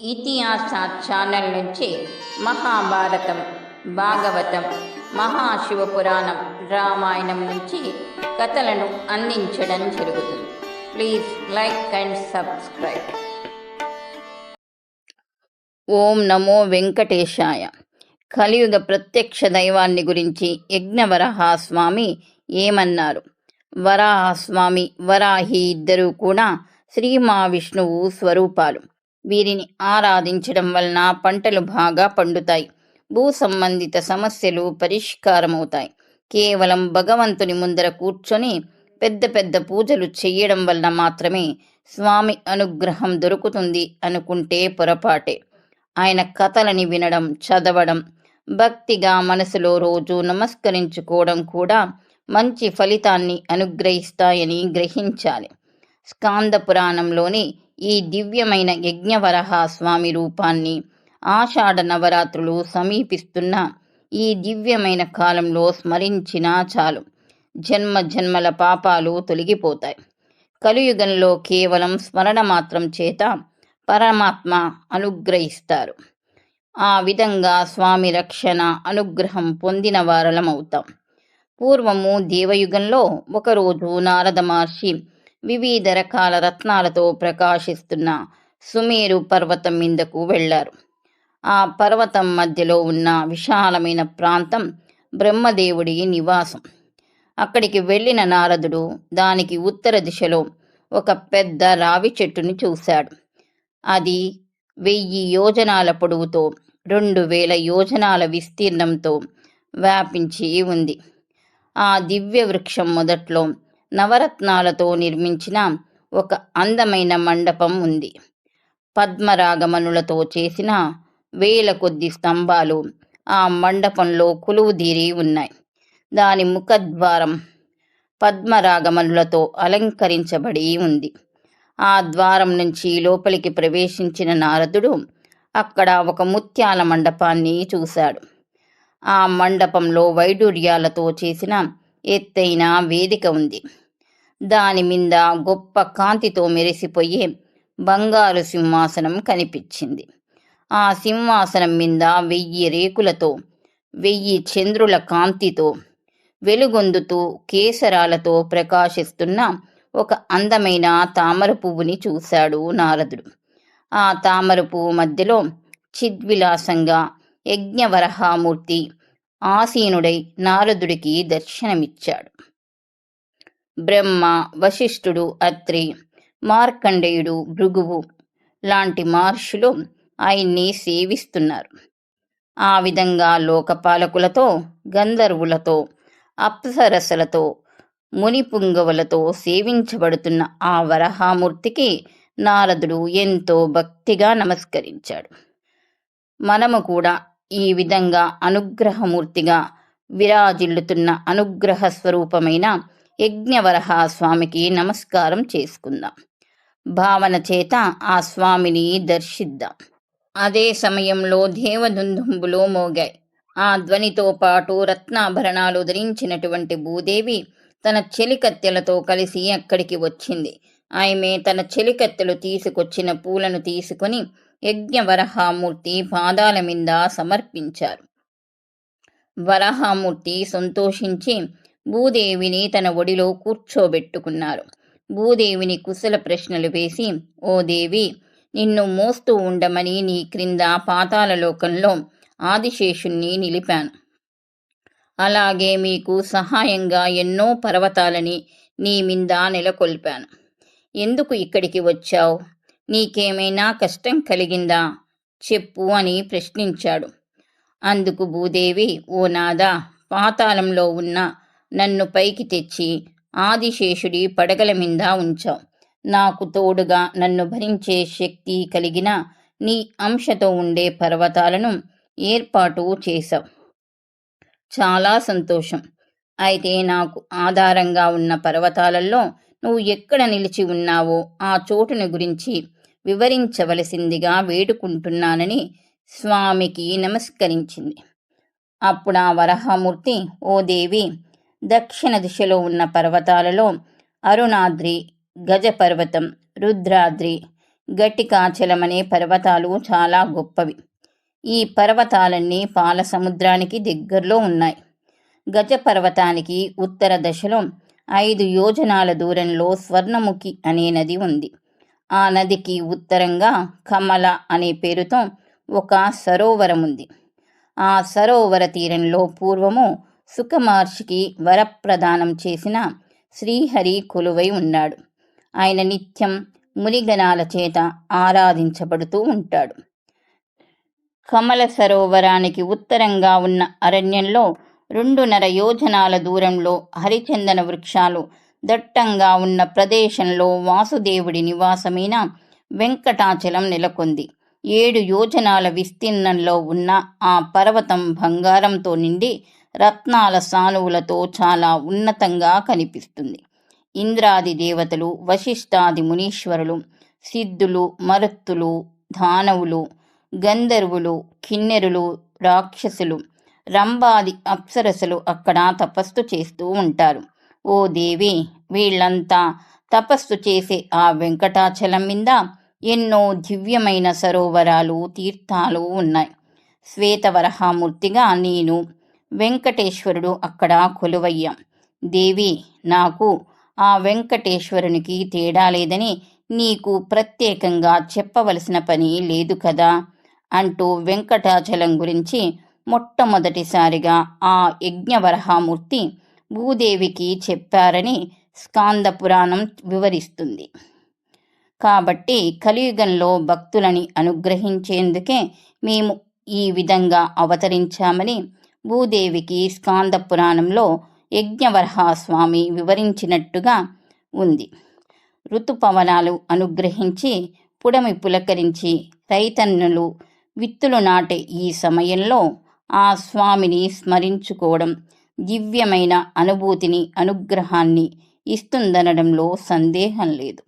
ఇతిహాస ఛానల్ నుంచి మహాభారతం భాగవతం మహాశివపురాణం రామాయణం నుంచి కథలను అందించడం జరుగుతుంది. Please like and subscribe. ఓం నమో వెంకటేశాయ. కలియుగ ప్రత్యక్ష దైవాన్ని గురించి యజ్ఞవరహాస్వామి ఏమన్నారు? వరాహస్వామి వరాహి ఇద్దరూ కూడా శ్రీ మహావిష్ణువు స్వరూపాలు. వీరిని ఆరాధించడం వలన పంటలు బాగా పండుతాయి. భూ సంబంధిత సమస్యలు పరిష్కారమవుతాయి. కేవలం భగవంతుని ముందర కూర్చొని పెద్ద పెద్ద పూజలు చేయడం వలన మాత్రమే స్వామి అనుగ్రహం దొరుకుతుంది అనుకుంటే పొరపాటే. ఆయన కథలని వినడం చదవడం భక్తిగా మనసులో రోజు నమస్కరించుకోవడం కూడా మంచి ఫలితాన్ని అనుగ్రహిస్తాయని గ్రహించాలి. స్కాంద పురాణంలోని ఈ దివ్యమైన యజ్ఞవరహ స్వామి రూపాన్ని ఆషాఢ నవరాత్రులు సమీపిస్తున్న ఈ దివ్యమైన కాలంలో స్మరించినా చాలు. జన్మ జన్మల పాపాలు తొలగిపోతాయి. కలియుగంలో కేవలం స్మరణ మాత్రం చేత పరమాత్మ అనుగ్రహిస్తారు. ఆ విధంగా స్వామి రక్షణ అనుగ్రహం పొందిన వారలమవుతాం పూర్వము దేవయుగంలో ఒకరోజు నారద మహర్షి వివిధ రకాల రత్నాలతో ప్రకాశిస్తున్న సుమేరు పర్వతం మీదకు వెళ్ళారు. ఆ పర్వతం మధ్యలో ఉన్న విశాలమైన ప్రాంతం బ్రహ్మదేవుడి నివాసం. అక్కడికి వెళ్ళిన నారదుడు దానికి ఉత్తర దిశలో ఒక పెద్ద రావి చెట్టుని చూశాడు. అది వెయ్యి యోజనాల పొడవుతో రెండు వేల యోజనాల విస్తీర్ణంతో వ్యాపించి ఉంది. ఆ దివ్య వృక్షం మొదట్లో నవరత్నాలతో నిర్మించిన ఒక అందమైన మండపం ఉంది. పద్మరాగమనులతో చేసిన వేల కొద్ది స్తంభాలు ఆ మండపంలో కులువుదీరి ఉన్నాయి. దాని ముఖద్వారం పద్మరాగమనులతో అలంకరించబడి ఉంది. ఆ ద్వారం నుంచి లోపలికి ప్రవేశించిన నారదుడు అక్కడ ఒక ముత్యాల మండపాన్ని చూశాడు. ఆ మండపంలో వైడూర్యాలతో చేసిన ఎత్తైన వేదిక ఉంది. దాని మీద గొప్ప కాంతితో మెరిసిపోయే బంగారు సింహాసనం కనిపించింది. ఆ సింహాసనం మీద వెయ్యి రేకులతో వెయ్యి చంద్రుల కాంతితో వెలుగొందుతూ కేసరాలతో ప్రకాశిస్తున్న ఒక అందమైన తామర పువ్వుని చూశాడు నారదుడు. ఆ తామర పువ్వు మధ్యలో చిద్విలాసంగా యజ్ఞవరహామూర్తి ఆసీనుడై నారదుడికి దర్శనమిచ్చాడు. బ్రహ్మ వశిష్ఠుడు అత్రి మార్కండేయుడు భృగువు లాంటి మహర్షులు ఆయన్ని సేవిస్తున్నారు. ఆ విధంగా లోకపాలకులతో గంధర్వులతో అప్సరసలతో మునిపుంగవులతో సేవించబడుతున్న ఆ వరహామూర్తికి నారదుడు ఎంతో భక్తిగా నమస్కరించాడు. మనము కూడా ఈ విధంగా అనుగ్రహమూర్తిగా విరాజిల్లుతున్న అనుగ్రహ స్వరూపమైన యజ్ఞవరహ స్వామికి నమస్కారం చేసుకుందాం. భావన చేత ఆ స్వామిని దర్శిద్దాం. అదే సమయంలో దేవదుందుంబులు మోగాయి. ఆ ధ్వనితో పాటు రత్నాభరణాలు ధరించినటువంటి భూదేవి తన చెలికత్తెలతో కలిసి అక్కడికి వచ్చింది. ఆమె తన చెలికత్తెలు తీసుకొచ్చిన పూలను తీసుకొని యజ్ఞవరహామూర్తి పాదాల మీద సమర్పించారు. వరహామూర్తి సంతోషించి భూదేవిని తన ఒడిలో కూర్చోబెట్టుకున్నారు. భూదేవిని కుశల ప్రశ్నలు వేసి ఓ దేవి నిన్ను మోస్తూ ఉండమని నీ క్రింద పాతాల లోకంలో ఆదిశేషుణ్ణి నిలిపాను. అలాగే మీకు సహాయంగా ఎన్నో పర్వతాలని నీ మీద నెలకొల్పాను. ఎందుకు ఇక్కడికి వచ్చావు? నీకేమైనా కష్టం కలిగిందా? చెప్పు అని ప్రశ్నించాడు. అందుకు భూదేవి ఓ నాదా పాతాళంలో ఉన్న నన్ను పైకి తెచ్చి ఆదిశేషుడి పడగల మీద ఉంచావు. నాకు తోడుగా నన్ను భరించే శక్తి కలిగిన నీ అంశతో ఉండే పర్వతాలను ఏర్పాటు చేశావు. చాలా సంతోషం. అయితే నాకు ఆధారంగా ఉన్న పర్వతాలలో నువ్వు ఎక్కడ నిలిచి ఉన్నావో ఆ చోటుని గురించి వివరించవలసిందిగా వేడుకుంటున్నానని స్వామికి నమస్కరించింది. అప్పుడు ఆ వరహమూర్తి ఓ దేవి దక్షిణ దిశలో ఉన్న పర్వతాలలో అరుణాద్రి గజపర్వతం రుద్రాద్రి గట్టికాచలం అనే పర్వతాలు చాలా గొప్పవి. ఈ పర్వతాలన్నీ పాల సముద్రానికి దగ్గరలో ఉన్నాయి. గజ పర్వతానికి ఉత్తర దశలో ఐదు యోజనాల దూరంలో స్వర్ణముఖి అనే నది ఉంది. ఆ నదికి ఉత్తరంగా కమల అనే పేరుతో ఒక సరోవరం ఉంది ఆ సరోవర తీరంలో పూర్వము సుఖమహర్షికి వరప్రదానం చేసిన శ్రీహరి కొలువై ఉన్నాడు. ఆయన నిత్యం మునిగణాల చేత ఆరాధించబడుతూ ఉంటాడు. కమల సరోవరానికి ఉత్తరంగా ఉన్న అరణ్యంలో రెండున్నర యోజనాల దూరంలో హరిచందన వృక్షాలు దట్టంగా ఉన్న ప్రదేశంలో వాసుదేవుడి నివాసమైన వెంకటాచలం నెలకొంది. ఏడు యోజనాల విస్తీర్ణంలో ఉన్న ఆ పర్వతం బంగారంతో నిండి రత్నాల సానువులతో చాలా ఉన్నతంగా కనిపిస్తుంది. ఇంద్రాది దేవతలు వశిష్ఠాది మునీశ్వరులు సిద్ధులు మరుత్తులు దానవులు గంధర్వులు కిన్నెరులు రాక్షసులు రంభాది అప్సరసలు అక్కడ తపస్సు చేస్తూ ఉంటారు. ఓ దేవి వీళ్ళంతా తపస్సు చేసే ఆ వెంకటాచలం మీద ఎన్నో దివ్యమైన సరోవరాలు తీర్థాలు ఉన్నాయి. శ్వేతవరహామూర్తిగా నేను వెంకటేశ్వరుడు అక్కడ కొలువయ్యాం. దేవి నాకు ఆ వెంకటేశ్వరునికి తేడా లేదని నీకు ప్రత్యేకంగా చెప్పవలసిన పని లేదు కదా? అంటూ వెంకటాచలం గురించి మొట్టమొదటిసారిగా ఆ యజ్ఞవరహామూర్తి భూదేవికి చెప్పారని స్కాంద పురాణం వివరిస్తుంది. కాబట్టి కలియుగంలో భక్తులని అనుగ్రహించేందుకే మేము ఈ విధంగా అవతరించామని భూదేవికి స్కాంద పురాణంలో యజ్ఞవరహాస్వామి వివరించినట్టుగా ఉంది. ఋతుపవనాలు అనుగ్రహించి పుడమి పులకరించి రైతన్నులు విత్తులు నాటే ఈ సమయంలో ఆ స్వామిని స్మరించుకోవడం దివ్యమైన అనుభూతిని అనుగ్రహాన్ని ఇస్తుందనడంలో సందేహం లేదు.